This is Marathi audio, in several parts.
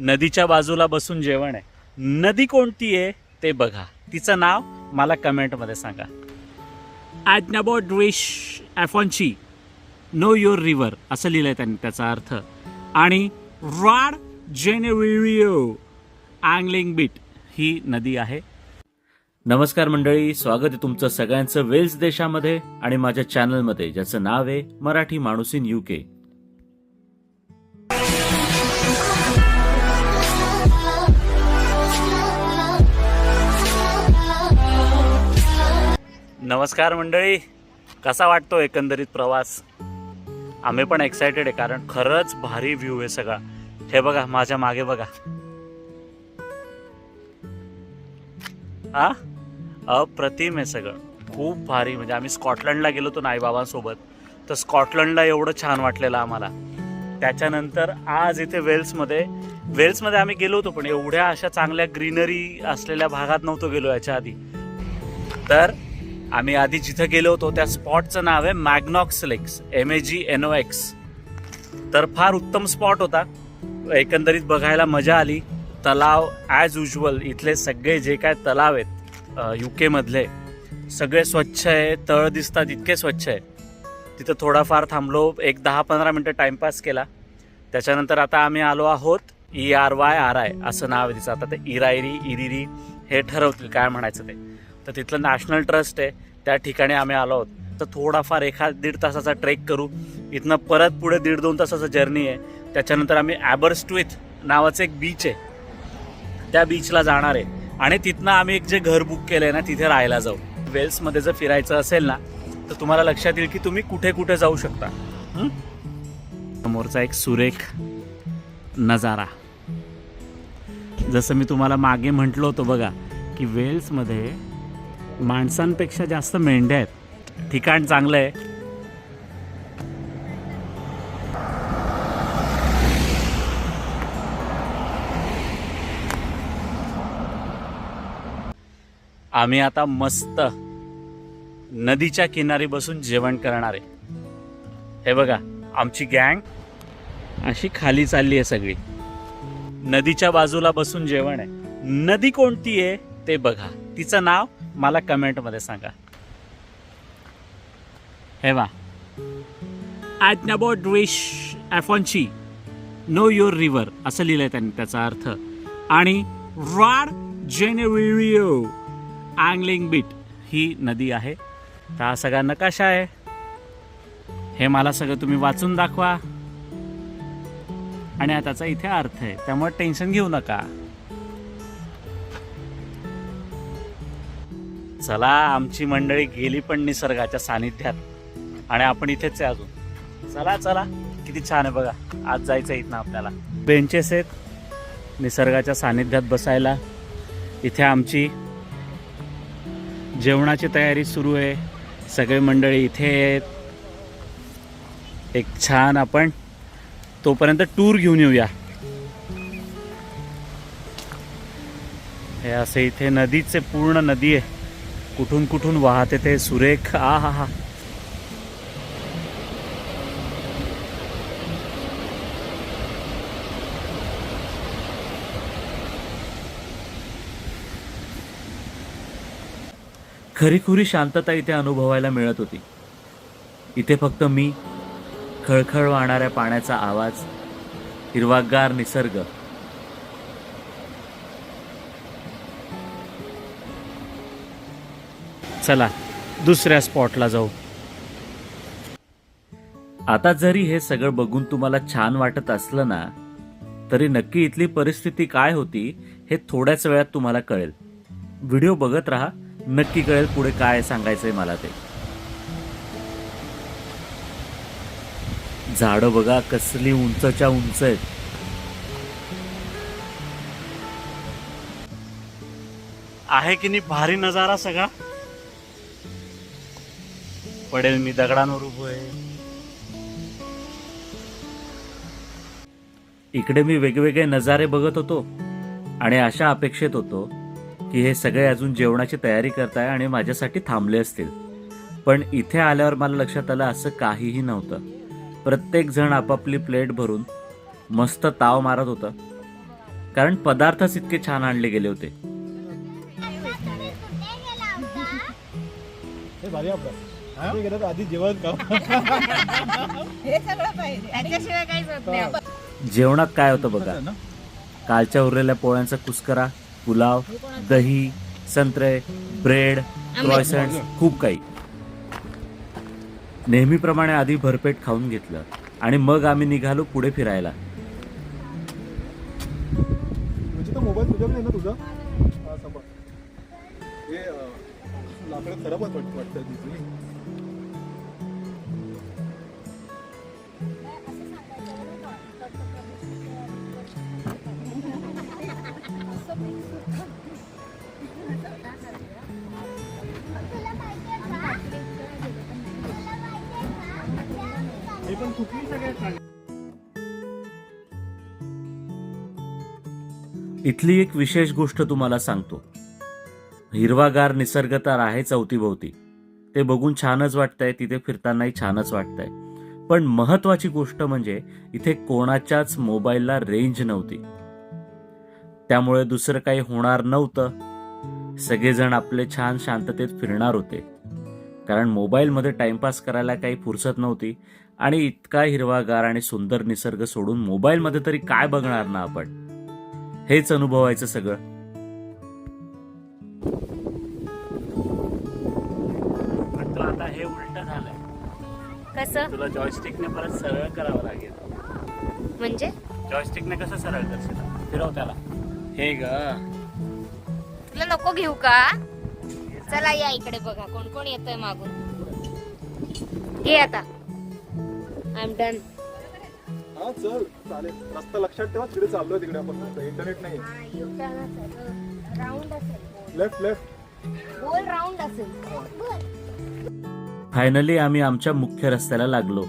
नदीच्या बाजूला बसून जेवण आहे. नदी कोणती आहे ते बघा. तिचं नाव मला कमेंटमध्ये सांगा. ॲडनाबोट रिश ॲफॉन्ची नो युअर रिव्हर असं लिहिलं आहे त्यांनी त्याचा अर्थ. आणि रॉड जेनेविओ अँगलिंग बीट ही नदी आहे. नमस्कार मंडळी स्वागत आहे तुमचं सगळ्यांचं वेल्स देशामध्ये आणि माझ्या चॅनलमध्ये ज्याचं नाव आहे मराठी माणूस इन के. नमस्कार मंडळी. कसा वाटतो एकंदरीत प्रवास? आम्ही पण एक्सायटेड आहे कारण खरंच भारी व्ह्यू आहे सगळा. हे बघा माझ्या मागे बघा. हा? अप्रतिम आहे सगळं. खूप भारी. म्हणजे आम्ही स्कॉटलंडला गेलो होतो नाईबाबांसोबत तर स्कॉटलंडला एवढं छान वाटलेलं आम्हाला. त्याच्यानंतर आज इथे वेल्समध्ये. वेल्समध्ये आम्ही गेलो होतो पण एवढ्या अशा चांगल्या ग्रीनरी असलेल्या भागात नव्हतो गेलो याच्या आधी. तर आम्ही आधी जिथं गेलो होतो त्या स्पॉटचं नाव आहे Magnox Lakes M A G N O X तर फार उत्तम स्पॉट होता. एकंदरीत बघायला मजा आली. तलाव ॲज युजल इथले सगळे जे काय तलाव आहेत यू केमधले सगळे स्वच्छ आहे तळ दिसतात इतके स्वच्छ आहे. तिथं थोडाफार थांबलो एक दहा पंधरा मिनटं टाईमपास केला. त्याच्यानंतर आता आम्ही आलो आहोत E R Y R I असं नाव आहे तिचं. आता ते इरायरी इरिरी हे ठरवतील काय म्हणायचं ते. तर तिथलं नॅशनल ट्रस्ट आहे. त्या ठिकाणी आम्ही आलो आहोत. तर थोडाफार एखाद दीड तासाचा ट्रेक करू. इथनं परत पुढे दीड दोन तासाचं जर्नी आहे. त्याच्यानंतर आम्ही ॲबर्स्टविथ नावाचं एक बीच आहे. त्या बीचला जाणार आहे. आणि तिथनं आम्ही एक जे घर बुक केलं आहे ना तिथे राहायला जाऊ. वेल्समध्ये जर फिरायचं असेल ना तर तुम्हाला लक्षात येईल की तुम्ही कुठे कुठे जाऊ शकता. समोरचा एक सुरेख नजारा. जसं मी तुम्हाला मागे म्हटलं होतं बघा की वेल्समध्ये माणसांपेक्षा जास्त मेंढ्या आहेत. ठिकाण चांगलं आहे आम्ही आता मस्त नदीच्या किनारी बसून जेवण करणार आहे. हे बघा आमची गँग अशी खाली चालली आहे सगळी. नदीच्या बाजूला बसून जेवण आहे. नदी कोणती आहे ते बघा. तिचं नाव मला कमेंटमध्ये सांगा. हे वा ॲडनाबोट रिश ॲफॉन्ची नो युअर रिव्हर असं लिहिलंय त्यांनी त्याचा अर्थ. आणि रॉड जेनेविओ अँगलिंग बीट ही नदी आहे. तर हा सगळा नकाशा आहे? हे मला सगळं तुम्ही वाचून दाखवा. आणि त्याचा इथे अर्थ आहे. त्यामुळे टेन्शन घेऊ नका. चला आमची मंडळी गेली पण निसर्गाच्या सानिध्यात. आणि आपण इथेच आहे अजून. चला चला किती छान आहे बघा. आज जायचं इथनं आपल्याला. बेंचेस आहेत. निसर्गाच्या सानिध्यात बसायला. इथे आमची जेवणाची तयारी सुरू आहे. सगळे मंडळी इथे आहेत. एक छान आपण तोपर्यंत टूर घेऊन येऊया. हे असे इथे नदीचे पूर्ण नदी आहे. कुठून कुठून वाहते ते सुरेख आ हा हा. खरीखुरी शांतता इथे अनुभवायला मिळत होती. इथे फक्त मी खळखळ वाहणाऱ्या पाण्याचा आवाज हिरवागार निसर्ग चला दुसऱ्या स्पॉटला जाऊ. आता जरी हे सगळं बघून तुम्हाला छान वाटत असलं ना तरी नक्की इथली परिस्थिती काय होती हे थोड्याच वेळात तुम्हाला कळेल. व्हिडिओ बघत राहा नक्की कळेल पुढे काय सांगायचंय मला ते. झाडं बघा कसली उंचच्या उंच आहेत. आहे की नाही भारी नजारा सगळा? पडेल मी दगडांवर उभो आहे. इकडे मी वेगवेगळे नजारे बघत होतो आणि अशा अपेक्षेत होतो की हे सगळे अजून जेवणाची तयारी करताय आणि माझ्यासाठी थांबले असतील. पण इथे आल्यावर मला लक्षात आलं असं काहीही नव्हतं. प्रत्येक जण आपापली प्लेट भरून मस्त ताव मारत होतं. कारण पदार्थच इतके छान आणले गेले होते. भारी आम्ही आधी जेवण का हे सगळं पाहिजे. त्याच्याशिवाय काहीच होत नाही. जेवणात काय होतं बघा? कालच्या उरलेल्या पोळ्यांचा कुस्करा पुलाव दही संत्रे ब्रेड क्रॉयसंट खूप काही. नेहमीप्रमाणे आधी भरपेट खाऊन घेतलं आणि मग आम्ही निघालो पुढे फिरायला. म्हणजे तो मोबाईल तुझ्याकडे आहे ना तुझा? हा समोर हे अं, लाकडं खराब वाटत वाटतं इथली एक विशेष गोष्ट तुम्हाला सांगतो. हिरवागार निसर्ग तर आहेच अवतीभोवती. ते बघून छानच वाटतंय तिथे फिरतानाही छानच वाटतंय. पण महत्वाची गोष्ट म्हणजे इथे कोणाच्याच मोबाईलला रेंज नव्हती. त्यामुळे दुसरं काही होणार नव्हतं. सगळेजण आपले छान शांततेत फिरणार होते. कारण मोबाईलमध्ये टाइमपास करायला काही फुरसत नव्हती. आणि इतका हिरवागार आणि सुंदर निसर्ग सोडून मोबाईलमध्ये तरी काय बघणार ना आपण? हेच अनुभवायचं सगळं. आता हे उलट झालंय. कसं? तुला जॉयस्टिकने परत सरळ करावं लागेल. म्हणजे? जॉयस्टिकने कसं सरळ करशील? फिरव त्याला. हे ग. तुला नको घेऊ का? चला या इकडे बघा कोण कोण येतोय मागून. घे आता. आय एम डन हा चल चालेल. रस्ता लक्षात ठेवा तिकडे चाललोय तिकडे आपण. इंटरनेट नाही. राऊंड असेल. लेफ्ट लेफ्ट गोल राऊंड असेल. फायनली आम्ही आमच्या मुख्य रस्त्याला लागलो.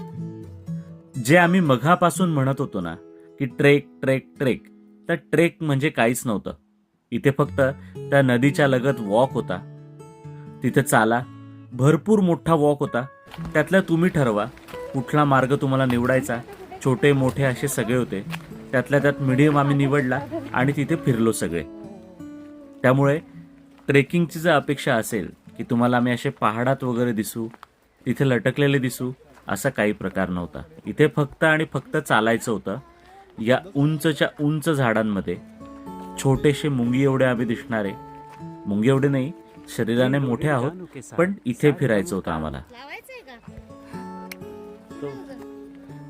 जे आम्ही मघापासून म्हणत होतो ना की ट्रेक ट्रेक ट्रेक तर ट्रेक म्हणजे काहीच नव्हतं. इथे फक्त त्या नदीच्या लगत वॉक होता. तिथे चाला भरपूर मोठा वॉक होता. त्यातल्या तुम्ही ठरवा कुठला मार्ग तुम्हाला निवडायचा छोटे मोठे असे सगळे होते. त्यातल्या त्यात मिडियम आम्ही निवडला आणि तिथे फिरलो सगळे. त्यामुळे ट्रेकिंगची जर अपेक्षा असेल की तुम्हाला आम्ही असे पहाडात वगैरे दिसू तिथे लटकलेले दिसू असा काही प्रकार नव्हता. इथे फक्त आणि फक्त चालायचं होतं. या उंचच्या उंच झाडांमध्ये छोटेसे मुंगी एवढे आम्ही दिसणारे. मुंगी एवढे नाही शरीराने मोठे आहोत पण इथे फिरायचं होतं आम्हाला.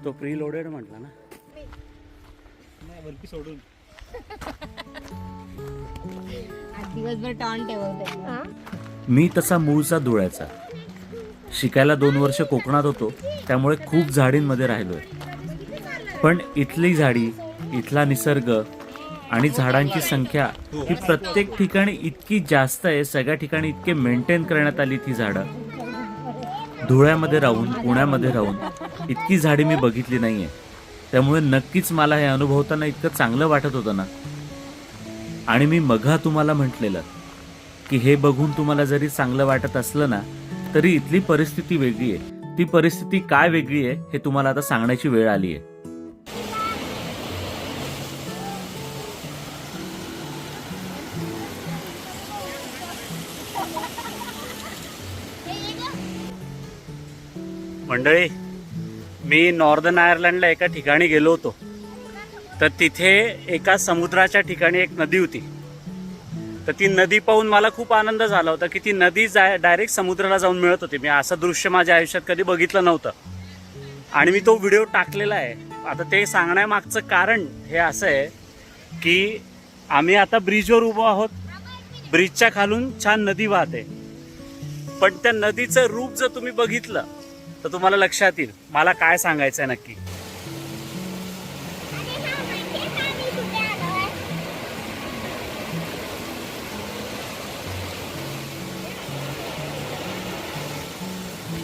तो प्री लोडेड म्हटला ना. वरती सोडून. आज दिवसभर टॉन ठेवते मी तसा मूळचा धुळ्याचा. शिकायला दोन वर्ष कोकणात होतो त्यामुळे खूप झाडींमध्ये राहिलोय. पण इथली झाडी इथला निसर्ग आणि झाडांची संख्या ही प्रत्येक ठिकाणी इतकी जास्त आहे सगळ्या ठिकाणी इतके मेंटेन करण्यात आली ती झाडं. धुळ्यामध्ये राहून पुण्यामध्ये राहून इतकी झाडी मी बघितली नाहीये. त्यामुळे नक्कीच मला हे अनुभवताना इतकं चांगलं वाटत होतं ना. आणि मी मघा तुम्हाला म्हटलेलं की हे बघून तुम्हाला जरी चांगलं वाटत असलं ना तरी इथली परिस्थिती वेगळी आहे. ती परिस्थिती काय वेगळी आहे हे तुम्हाला आता सांगण्याची वेळ आली आहे मंडळी मी नॉर्दर्न आयर्लंडला एका ठिकाणी गेलो होतो. तर तिथे एका समुद्राच्या ठिकाणी एक नदी होती. तर ती नदी पाहून मला खूप आनंद झाला होता की ती नदी जाय डायरेक्ट समुद्राला जाऊन मिळत होती. मी असं दृश्य माझ्या आयुष्यात कधी बघितलं नव्हतं. आणि मी तो व्हिडिओ टाकलेला आहे. आता ते सांगण्यामागचं कारण हे असं आहे की आम्ही आता ब्रिजवर उभो आहोत. ब्रिजच्या खालून छान नदी वाहते. पण त्या नदीचं रूप जर तुम्ही बघितलं तर तुम्हाला लक्षात येईल. मला काय सांगायचं आहे नक्की.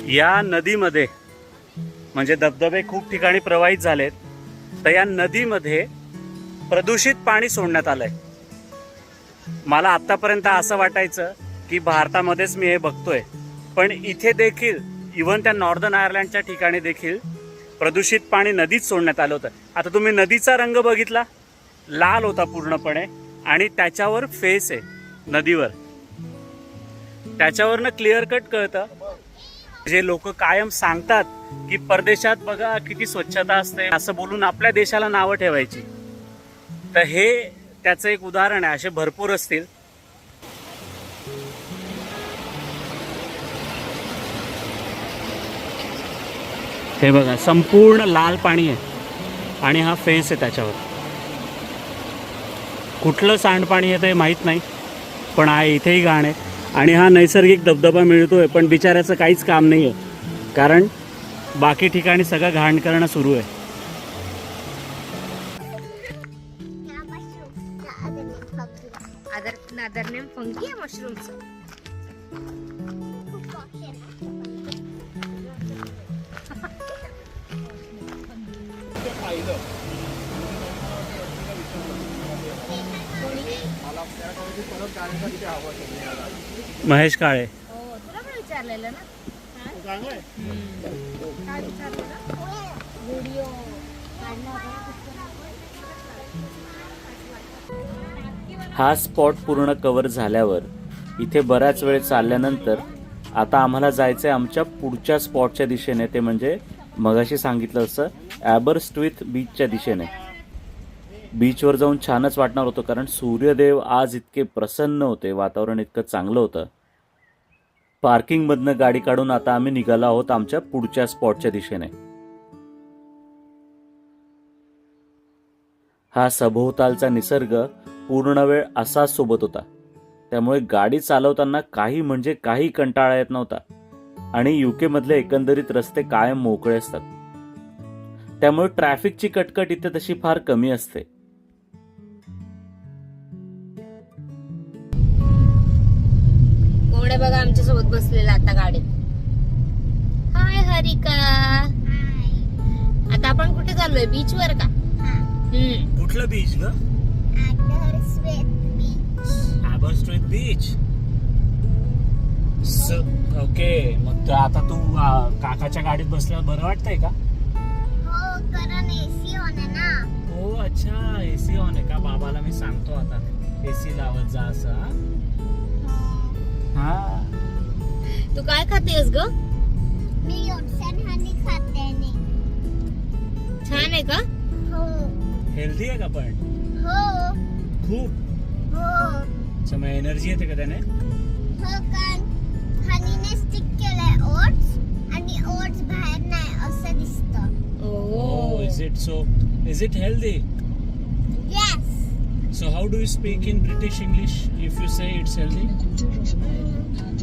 या नदीमध्ये म्हणजे धबधबे खूप ठिकाणी प्रवाहित झालेत तर या नदीमध्ये प्रदूषित पाणी सोडण्यात आलंय. मला आतापर्यंत असं वाटायचं की भारतामध्येच मी हे बघतोय पण इथे देखील इव्हन त्या नॉर्दर्न आयर्लंडच्या ठिकाणी देखील प्रदूषित पाणी नदीत सोडण्यात आलं होतं. आता तुम्ही नदीचा रंग बघितला? लाल होता पूर्णपणे आणि त्याच्यावर फेस आहे नदीवर. त्याच्यावरनं क्लिअर कट कळतं. जे लोक कायम सांगतात की परदेशात बघा किती स्वच्छता असते असं बोलून आपल्या देशाला नावं ठेवायची. तर हे त्याचं एक उदाहरण आहे. असे भरपूर असतील. हे बघा संपूर्ण लाल पाणी आहे. आणि हा फेस आहे त्याच्यावर. कुठलं सांडपाणी आहे ते माहीत नाही पण आहे इथेही घाण आहे. आणि हा नैसर्गिक धबधबा मिळतो आहे पण बिचाऱ्याचं काहीच काम नाही आहे कारण बाकी ठिकाणी सगळं घाण करणं सुरू आहे. महेश काळे. हो तुला पण विचारलेलं ना? काय विचारलेलं? व्हिडिओ. हा स्पॉट पूर्ण कव्हर झाल्यावर इथे बराच वेळ चालल्यानंतर आता आम्हाला जायचं आहे आमच्या पुढच्या स्पॉटच्या दिशेने. ते म्हणजे मगाशी सांगितलं असं ॲबरस्ट्विथ बीचच्या दिशेने. बीचवर जाऊन छानच वाटणार होतं कारण सूर्यदेव आज इतके प्रसन्न होते वातावरण इतकं चांगलं होतं. पार्किंगमधनं गाडी काढून आता आम्ही निघालो आहोत आमच्या पुढच्या स्पॉटच्या दिशेने. हा सभोवतालचा निसर्ग पूर्ण वेळ असाच सोबत होता. त्यामुळे गाडी चालवताना काही म्हणजे काही कंटाळा येत नव्हता. आणि युकेमधले एकंदरीत रस्ते कायम मोकळे असतात. त्यामुळे ट्रॅफिकची कटकट इथे तशी फार कमी असते. कोण आहे बघा आमच्यासोबत बसलेला आता गाडीत? हाय हरिका. आता आपण कुठे चाललोय? बीच वर का? हम्म. कुठलं बीच ग? बीच. ओके मग आता तू काकाच्या गाडीत बसल्यावर बरं वाटतंय का? हो अच्छा एसी ऑन आहे का? बाबाला मी सांगतो आता. एसी लावत जा असं हा? हा. तू काय खातेस ग? मी ओट्सन हनी खाते नी. छान आहे का? हो. हेल्दी आहे का पण? हो. खूप. हो. अच्छा मग एनर्जी येते का त्याने? हो कारण हनीने स्टिक केलंय ओट्स आणि ओट्स बाहेर नाही असं दिसतं. Oh, is it so? Is it healthy? Yes So how do you speak in British English if you say it's healthy?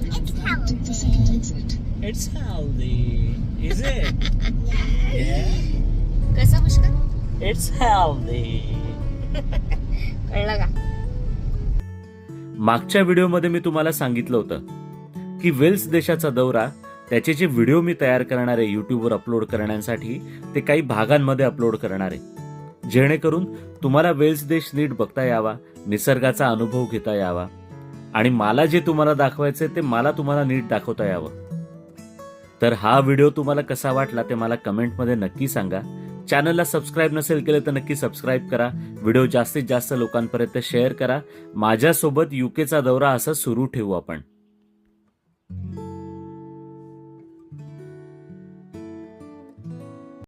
It's healthy It's healthy. Is it? yeah. कसं पुष्कर It's healthy. कळलं का मागच्या व्हिडिओमध्ये मी तुम्हाला सांगितलं होतं की वेल्स देशाचा दौरा त्याचे जे व्हिडिओ मी तयार करणार आहे यूट्यूबवर अपलोड करण्यासाठी ते काही भागांमध्ये अपलोड करणार आहे. जेणेकरून तुम्हाला वेल्स देश नीट बघता यावा निसर्गाचा अनुभव घेता यावा. आणि मला जे तुम्हाला दाखवायचं ते मला तुम्हाला नीट दाखवता यावं. तर हा व्हिडिओ तुम्हाला कसा वाटला ते मला कमेंटमध्ये नक्की सांगा. चॅनलला सबस्क्राईब नसेल केलं तर नक्की सबस्क्राईब करा. व्हिडिओ जास्तीत जास्त लोकांपर्यंत शेअर करा. माझ्यासोबत युकेचा दौरा असा सुरू ठेवू आपण.